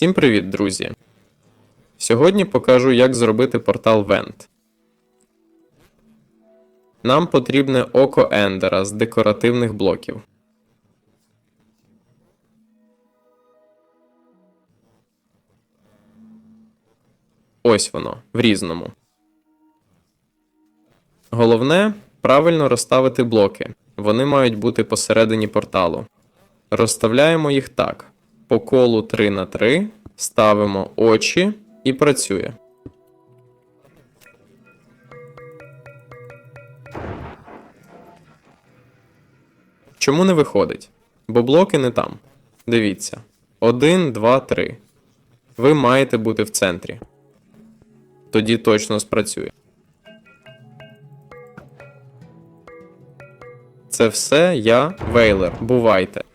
Всім привіт, друзі! Сьогодні покажу, як зробити портал Vent. Нам потрібне око Ендера з декоративних блоків. Ось воно, в різному. Головне правильно розставити блоки. Вони мають бути посередині порталу. Розставляємо їх так: по колу 3 на 3 ставимо очі і працює. Чому не виходить? Бо блоки не там. Дивіться. 1, 2, 3. Ви маєте бути в центрі. Тоді точно спрацює. Це все я, Вейлер. Бувайте.